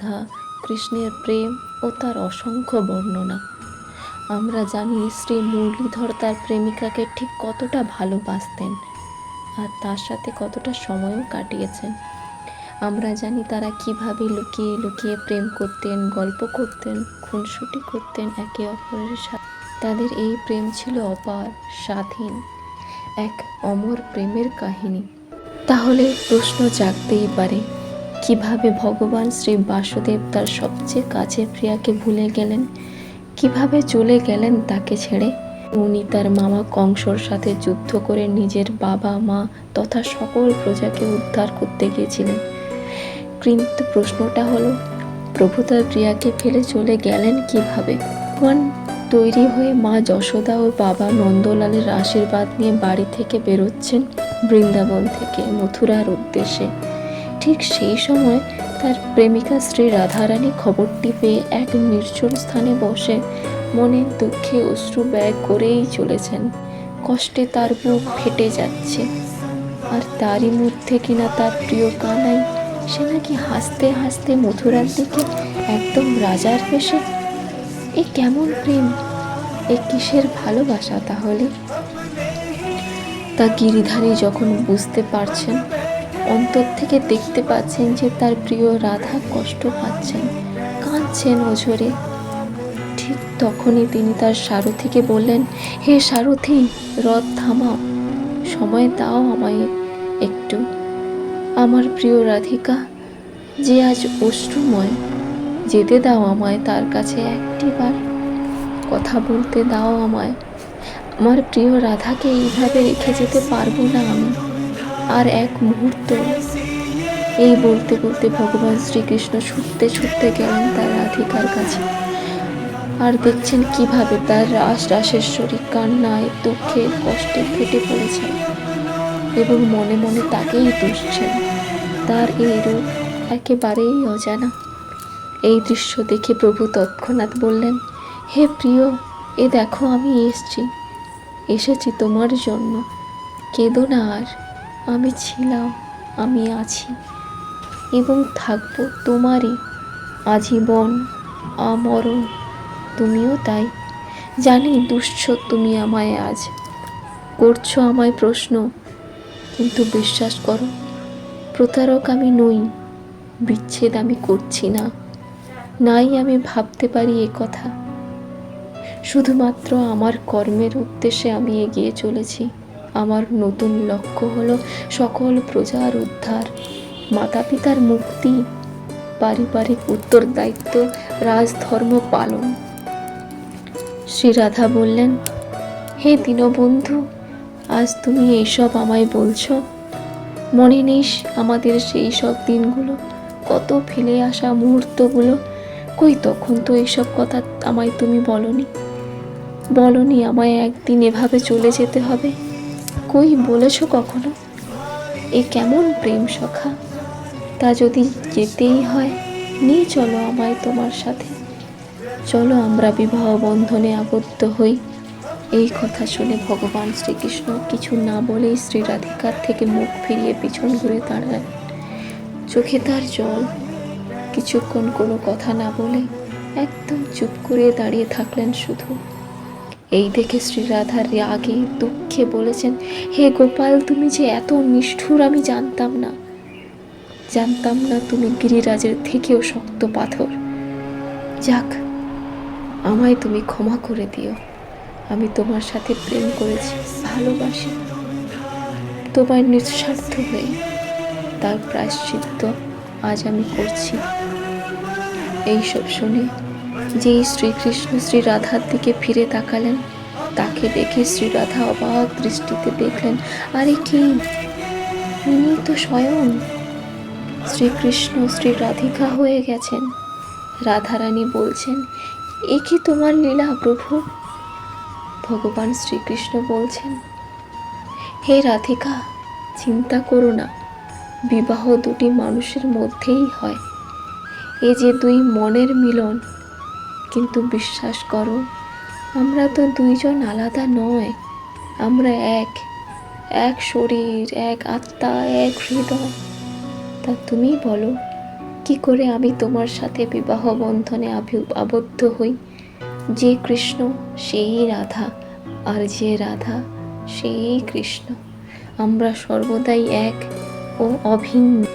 রাধা, কৃষ্ণের প্রেম ও তার অসংখ্য বর্ণনা। আমরা জানি শ্রী মুরলীধর তার প্রেমিকাকে ঠিক কতটা ভালোবাসতেন আর তার সাথে কতটা সময়ও কাটিয়েছেন। আমরা জানি তারা কীভাবে লুকিয়ে লুকিয়ে প্রেম করতেন, গল্প করতেন, খুনসুটি করতেন একে অপরের সাথে। তাদের এই প্রেম ছিল অপার, স্বাধীন, এক অমর প্রেমের কাহিনী। তাহলে প্রশ্ন জাগতেই পারে কীভাবে ভগবান শ্রী বাসুদেব তার সবচেয়ে কাছের প্রিয়াকে ভুলে গেলেন? কীভাবে চলে গেলেন তাকে ছেড়ে? উনি তার মামা কংসর সাথে যুদ্ধ করে নিজের বাবা, মা তথা সকল প্রজাকে উদ্ধার করতে গিয়েছিলেন। কিন্তু প্রশ্নটা হলো, প্রভু তার প্রিয়াকে ফেলে চলে গেলেন কীভাবে? ভগবান তৈরি হয়ে মা যশোদা ও বাবা নন্দলালের আশীর্বাদ নিয়ে বাড়ি থেকে বেরোচ্ছেন বৃন্দাবন থেকে, মথুরার উদ্দেশ্যে। ঠিক সেই সময় তার প্রেমিকা শ্রী রাধারানী খবরটি পেয়ে এক নির্জন স্থানে বসে মনের দুঃখে অশ্রু ব্যয় করেই চলেছেন। কষ্টে তার বুক ফেটে যাচ্ছে। আর তারই মধ্যে কিনা তার প্রিয় কানাই, সে নাকি হাসতে হাসতে মথুরার দিকে একদম রাজার বেশে এ কেমন প্রেম? এ কিসের ভালোবাসা তাহলে? তা গিরিধারী যখন বুঝতে পারছেন অন্তর থেকে দেখতে পাচ্ছেন যে তার প্রিয় রাধা কষ্ট পাচ্ছেন, কাঁদছেন ওঝরে ঠিক তখনই তিনি তার সারথিকে বললেন, হে সারথি, রথ থামাও, সময় দাও আমায় একটু। আমার প্রিয় রাধিকা, যে আজ অশ্রুময়, যেতে দাও আমায় তার কাছে একটিবার কথা বলতে দাও আমায়, আমার প্রিয় রাধাকে এইভাবে রেখে যেতে পারব না আমি। আর এক মুহূর্ত। এই বলতে বলতে ভগবান শ্রীকৃষ্ণ ছুটতে ছুটতে গেলেন তার রাধিকার কাছে। আর দেখছেন কীভাবে তার রাস রাসেশ্বরী কান্নায়, দুঃখে, কষ্টে ফেটে পড়েছেন এবং মনে মনে তাকেই দুষছেন। তার এই রূপ একেবারেই অজানা। এই দৃশ্য দেখে প্রভু তৎক্ষণাৎ বললেন, হে প্রিয়, এ দেখো আমি এসছি। এসেছি তোমার জন্য। কেঁদো না আর। আমি ছিলাম, আমি আছি এবং থাকব তোমারই আজীবন আমরণ। তুমিও তাই। জানি দুশ্চ তুমি আমায় আজ করছ আমায় প্রশ্ন, কিন্তু বিশ্বাস করো, প্রতারক আমি নই, বিচ্ছেদ আমি করছি না, নাই আমি ভাবতে পারি এ কথা। শুধুমাত্র আমার কর্মের উদ্দেশ্যে আমি এগিয়ে চলেছি। আমার নতুন লক্ষ্য হলো সকল প্রজার উদ্ধার। মাতা পিতার মুক্তি, পারিবারিক উত্তরদায়িত্ব, রাজধর্ম পালন। শ্রী রাধা বললেন, হে দীনবন্ধু, আজ তুমি এইসব আমায় বলছো। মনে নেই আমাদের সেই সব দিনগুলো, কত ফেলে আসা মুহূর্তগুলো। কই তখন তো এইসব কথা আমায় তুমি বলনি? বলনি আমায় একদিন এভাবে চলে যেতে হবে। কই বলেছ কখনো? এ কেমন প্রেম সখা? তা যদি যেতেই হয়, নিয়ে চলো আমায় তোমার সাথে। চলো আমরা বিবাহ বন্ধনে আবদ্ধ হই। এই কথা শুনে ভগবান শ্রীকৃষ্ণ কিছু না বলেই শ্রী রাধিকার থেকে মুখ ফিরিয়ে পিছন ঘুরে দাঁড়ালেন। চোখে তার জল। কিছুক্ষণ কোনো কথা না বলে একদম চুপ করে দাঁড়িয়ে থাকলেন শুধু। এই দেখে শ্রী রাধার রাগে দুঃখে বলেছেন, হে গোপাল, তুমি যে এত নিষ্ঠুর, আমি জানতাম না। জানতাম না তুমি গিরিরাজের থেকেও শক্ত পাথর। যাক, আমায় তুমি ক্ষমা করে দিও। আমি তোমার সাথে প্রেম করেছি, ভালোবাসি। তোমার নিঃস্বার্থ হয়ে তার প্রায়শ্চিত্ত আজ আমি করছি। এইসব শুনে যেই শ্রীকৃষ্ণ শ্রী রাধার দিকে ফিরে তাকালেন, তাকে দেখে শ্রী রাধা অবাক দৃষ্টিতে দেখলেন, আরে কি? ইনি তো স্বয়ং শ্রীকৃষ্ণ শ্রী রাধিকা হয়ে গেছেন। রাধারানী বলছেন, এ কি তোমার লীলা প্রভু? ভগবান শ্রীকৃষ্ণ বলছেন, হে রাধিকা, চিন্তা করো না, বিবাহ দুটি মানুষের মধ্যেই হয়। এ যে দুই মনের মিলন কিন্তু বিশ্বাস করো, আমরা তো দুইজন আলাদা নয়। আমরা এক এক শরীর, এক আত্মা, এক হৃদয়। তা তুমি বলো, কি করে আমি তোমার সাথে বিবাহ বন্ধনে আবি- আবদ্ধ হই? যে কৃষ্ণ, সেই রাধা, আর যে রাধা, সেই কৃষ্ণ। আমরা সর্বদাই এক ও অভিন্ন।